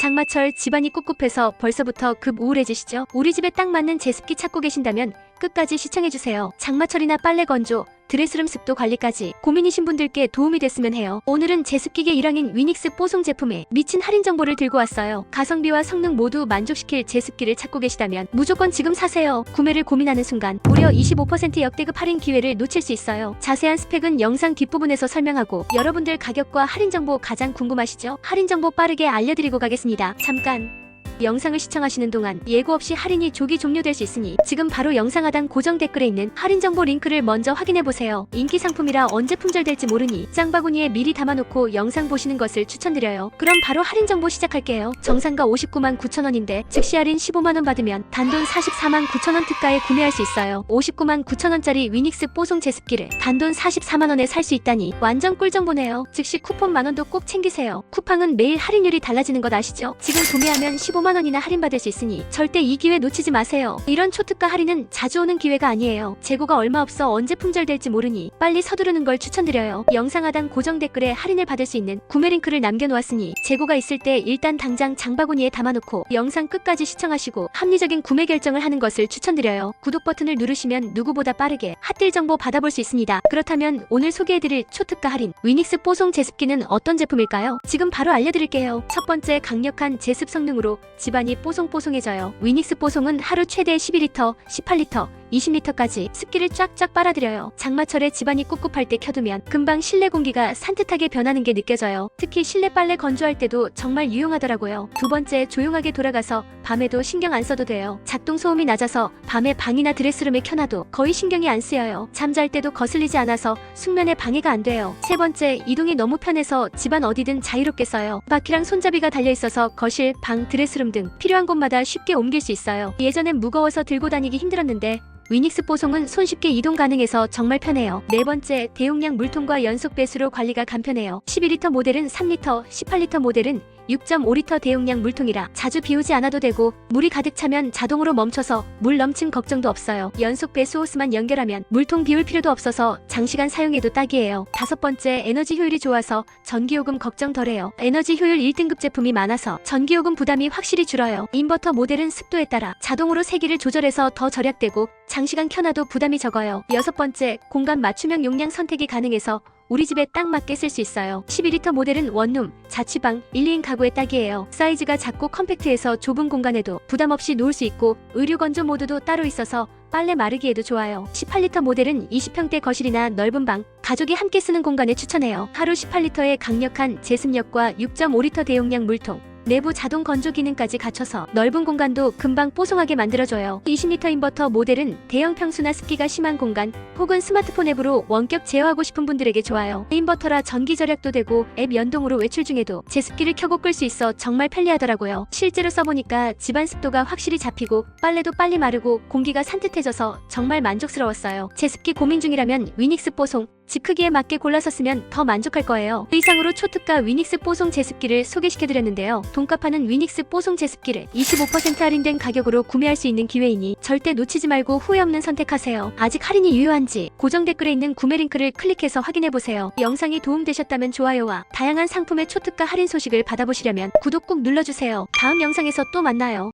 장마철 집안이 꿉꿉해서 벌써부터 급 우울해지시죠? 우리 집에 딱 맞는 제습기 찾고 계신다면 끝까지 시청해주세요. 장마철이나 빨래 건조, 드레스룸 습도 관리까지 고민이신 분들께 도움이 됐으면 해요. 오늘은 제습기계 1항인 위닉스 뽀송 제품에 미친 할인 정보를 들고 왔어요. 가성비와 성능 모두 만족시킬 제습기를 찾고 계시다면 무조건 지금 사세요. 구매를 고민하는 순간 무려 25% 역대급 할인 기회를 놓칠 수 있어요. 자세한 스펙은 영상 뒷부분에서 설명하고 여러분들 가격과 할인 정보 가장 궁금하시죠? 할인 정보 빠르게 알려드리고 가겠습니다. 잠깐 영상을 시청하시는 동안 예고 없이 할인이 조기 종료될 수 있으니 지금 바로 영상 하단 고정 댓글에 있는 할인 정보 링크를 먼저 확인해 보세요. 인기 상품이라 언제 품절될지 모르니 짱바구니에 미리 담아놓고 영상 보시는 것을 추천드려요. 그럼 바로 할인 정보 시작할게요. 정상가 59만 9천 원인데 즉시 할인 15만 원 받으면 단돈 44만 9천 원 특가에 구매할 수 있어요. 59만 9천 원짜리 위닉스 뽀송 제습기를 단돈 44만 원에 살 수 있다니 완전 꿀 정보네요. 즉시 쿠폰 만 원도 꼭 챙기세요. 쿠팡은 매일 할인율이 달라지는 것 아시죠? 지금 구매하면 15만 원이나 할인받을 수 있으니 절대 이 기회 놓치지 마세요. 이런 초특가 할인은 자주 오는 기회가 아니에요. 재고가 얼마 없어 언제 품절될지 모르니 빨리 서두르는 걸 추천드려요. 영상 하단 고정 댓글에 할인을 받을 수 있는 구매 링크를 남겨놓았으니 재고가 있을 때 일단 당장 장바구니에 담아놓고 영상 끝까지 시청하시고 합리적인 구매 결정을 하는 것을 추천드려요. 구독 버튼을 누르시면 누구보다 빠르게 핫딜 정보 받아볼 수 있습니다. 그렇다면 오늘 소개해드릴 초특가 할인 위닉스 뽀송 제습기는 어떤 제품일까요? 지금 바로 알려드릴게요. 첫 번째 강력한 제습 성능으로 집안이 뽀송뽀송해져요. 위닉스 뽀송은 하루 최대 12리터, 18리터, 20리터까지 습기를 쫙쫙 빨아들여요. 장마철에 집안이 꿉꿉할 때 켜두면 금방 실내 공기가 산뜻하게 변하는 게 느껴져요. 특히 실내 빨래 건조할 때도 정말 유용하더라고요. 두 번째, 조용하게 돌아가서 밤에도 신경 안 써도 돼요. 작동 소음이 낮아서 밤에 방이나 드레스룸에 켜놔도 거의 신경이 안 쓰여요. 잠잘 때도 거슬리지 않아서 숙면에 방해가 안 돼요. 세 번째, 이동이 너무 편해서 집안 어디든 자유롭게 써요. 바퀴랑 손잡이가 달려 있어서 거실, 방, 드레스룸 등 필요한 곳마다 쉽게 옮길 수 있어요. 예전엔 무거워서 들고 다니기 힘들었는데 위닉스 뽀송은 손쉽게 이동 가능해서 정말 편해요. 네 번째, 대용량 물통과 연속 배수로 관리가 간편해요. 12리터 모델은 3리터, 18리터 모델은 6.5리터 대용량 물통이라 자주 비우지 않아도 되고 물이 가득 차면 자동으로 멈춰서 물 넘침 걱정도 없어요. 연속 배수 호스만 연결하면 물통 비울 필요도 없어서 장시간 사용해도 딱이에요. 다섯 번째, 에너지 효율이 좋아서 전기요금 걱정 덜해요. 에너지 효율 1등급 제품이 많아서 전기요금 부담이 확실히 줄어요. 인버터 모델은 습도에 따라 자동으로 세기를 조절해서 더 절약되고 장시간 켜놔도 부담이 적어요. 여섯 번째, 공간 맞춤형 용량 선택이 가능해서 우리 집에 딱 맞게 쓸 수 있어요. 12리터 모델은 원룸, 자취방, 1, 2인 가구에 딱이에요. 사이즈가 작고 컴팩트해서 좁은 공간에도 부담 없이 놓을 수 있고 의류 건조 모드도 따로 있어서 빨래 마르기에도 좋아요. 18리터 모델은 20평대 거실이나 넓은 방, 가족이 함께 쓰는 공간에 추천해요. 하루 18리터의 강력한 제습력과 6.5리터 대용량 물통, 내부 자동 건조 기능까지 갖춰서 넓은 공간도 금방 뽀송하게 만들어줘요. 20리터 인버터 모델은 대형 평수나 습기가 심한 공간 혹은 스마트폰 앱으로 원격 제어하고 싶은 분들에게 좋아요. 인버터라 전기 절약도 되고 앱 연동으로 외출 중에도 제습기를 켜고 끌 수 있어 정말 편리하더라고요. 실제로 써보니까 집안 습도가 확실히 잡히고 빨래도 빨리 마르고 공기가 산뜻해져서 정말 만족스러웠어요. 제습기 고민 중이라면 위닉스 뽀송 집 크기에 맞게 골라서 쓰면 더 만족할 거예요. 이상으로 초특가 위닉스 뽀송 제습기를 소개시켜드렸는데요. 돈값 하는 위닉스 뽀송 제습기를 25% 할인된 가격으로 구매할 수 있는 기회이니 절대 놓치지 말고 후회 없는 선택하세요. 아직 할인이 유효한지 고정 댓글에 있는 구매 링크를 클릭해서 확인해보세요. 영상이 도움되셨다면 좋아요와 다양한 상품의 초특가 할인 소식을 받아보시려면 구독 꼭 눌러주세요. 다음 영상에서 또 만나요.